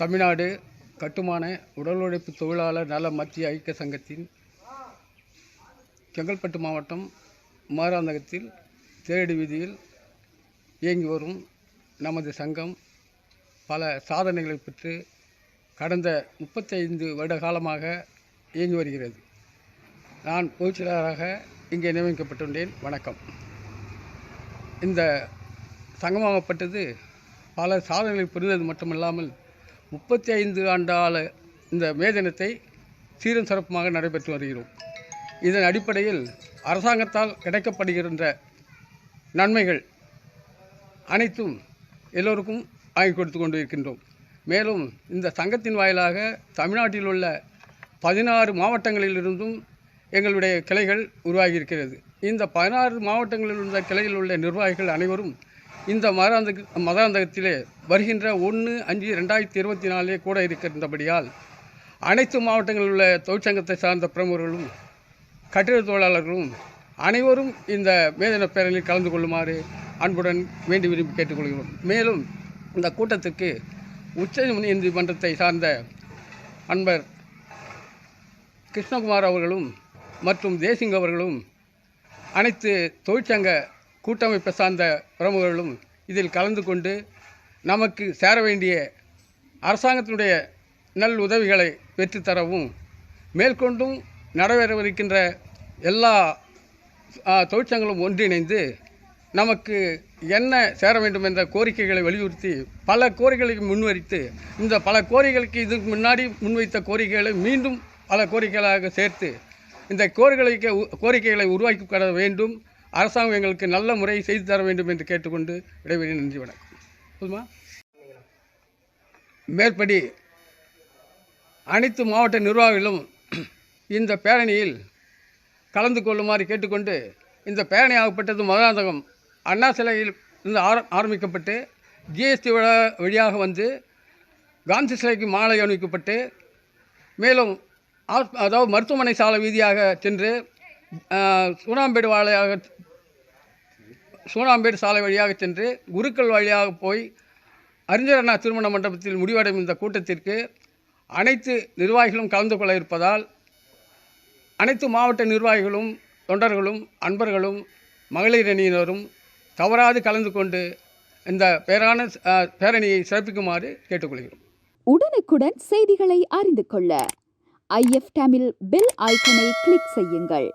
தமிழ்நாடு கட்டுமான உடல் உழைப்பு தொழிலாளர் நல மத்திய ஐக்கிய சங்கத்தின் செங்கல்பட்டு மாவட்டம் மாராந்தகத்தில் தேரடி வீதியில் இயங்கி வரும் நமது சங்கம் பல சாதனைகளை பெற்று கடந்த முப்பத்தைந்து வருட காலமாக இயங்கி வருகிறது. நான் பொதுச்செயலாளராக இங்கே நியமிக்கப்பட்டுள்ளேன். வணக்கம். இந்த சங்கமாகப்பட்டது பல சாதனைகளை புரிந்தது மட்டுமல்லாமல் முப்பத்தி ஐந்து ஆண்டால இந்த மே தினத்தை சீரும் சிறப்புமாக நடைபெற்று வருகிறோம். இதன் அடிப்படையில் அரசாங்கத்தால் கிடைக்கப்படுகின்ற நன்மைகள் அனைத்தும் எல்லோருக்கும் வாங்கி கொடுத்து கொண்டு இருக்கின்றோம் மேலும் இந்த சங்கத்தின் வாயிலாக தமிழ்நாட்டில் உள்ள பதினாறு மாவட்டங்களிலிருந்தும் எங்களுடைய கிளைகள் உருவாகி இருக்கிறது இந்த பதினாறு மாவட்டங்களில் உள்ள கிளையில் உள்ள நிர்வாகிகள் அனைவரும் இந்த மதாந்த மதாந்தகத்திலே வருகின்ற ஒன்று அஞ்சு ரெண்டாயிரத்தி இருபத்தி நாலே கூட இருக்கின்றபடியால் அனைத்து மாவட்டங்களில் உள்ள தொழிற்சங்கத்தை சார்ந்த பிரமுகர்களும் கட்டிட தொழிலாளர்களும் அனைவரும் இந்த மேதன பேரணியில் கலந்து கொள்ளுமாறு அன்புடன் வேண்டி விரும்பி கேட்டுக்கொள்கிறோம். மேலும் இந்த கூட்டத்துக்கு உச்ச நீதிமன்றத்தை சார்ந்த அன்பர் கிருஷ்ணகுமார் அவர்களும் மற்றும் தேசிங் அவர்களும் அனைத்து தொழிற்சங்க கூட்டமைப்பை சார்ந்த பிரமுகர்களும் இதில் கலந்து கொண்டு நமக்கு சேர வேண்டிய அரசாங்கத்தினுடைய நல் உதவிகளை பெற்றுத்தரவும் மேற்கொண்டும் நடைபெறவிருக்கின்ற எல்லா தொழிற்சங்களும் ஒன்றிணைந்து நமக்கு என்ன சேர வேண்டும் என்ற கோரிக்கைகளை வலியுறுத்தி பல கோரிக்கைகளுக்கு முன்வைத்து இந்த பல கோரிக்கைகளுக்கு இதுக்கு முன்னாடி முன்வைத்த கோரிக்கைகளை மீண்டும் பல கோரிக்கைகளாக சேர்த்து இந்த கோரிக்கைகளுக்கு கோரிக்கைகளை உருவாக்கி கட வேண்டும். அரசாங்கம் எங்களுக்கு நல்ல முறை செய்து தர வேண்டும் என்று கேட்டுக்கொண்டு இடைவெளி நன்றி வணக்கம். போதுமா? மேற்படி அனைத்து மாவட்ட நிர்வாகிகளும் இந்த பேரணியில் கலந்து கொள்ளுமாறு கேட்டுக்கொண்டு இந்த பேரணி ஆகப்பட்டது மதுராந்தகம். அண்ணா சிலையில் இருந்து ஆர ஆரம்பிக்கப்பட்டு ஜிஎஸ்டி வழியாக வந்து காந்தி சிலைக்கு மாலை அணிவிக்கப்பட்டு மேலும் அதாவது மருத்துவமனை சாலை வீதியாக சென்று சூனாம்பேடு வாழையாக சூனாம்பேடு சாலை வழியாக சென்று குருக்கள் வழியாக போய் அறிஞர் அண்ணா திருமண மண்டபத்தில் முடிவடையும் இந்த கூட்டத்திற்கு அனைத்து நிர்வாகிகளும் கலந்து கொள்ள இருப்பதால் அனைத்து மாவட்ட நிர்வாகிகளும் தொண்டர்களும் அன்பர்களும் மகளிர் அணியினரும் தவறாது கலந்து கொண்டு இந்த பேரான பேரணியை சிறப்பிக்குமாறு கேட்டுக்கொள்கிறோம். உடனுக்குடன் செய்திகளை அறிந்து கொள்ள ஐஎஃப் டேமில் பெல் ஐக்கனை கிளிக் செய்யுங்கள்.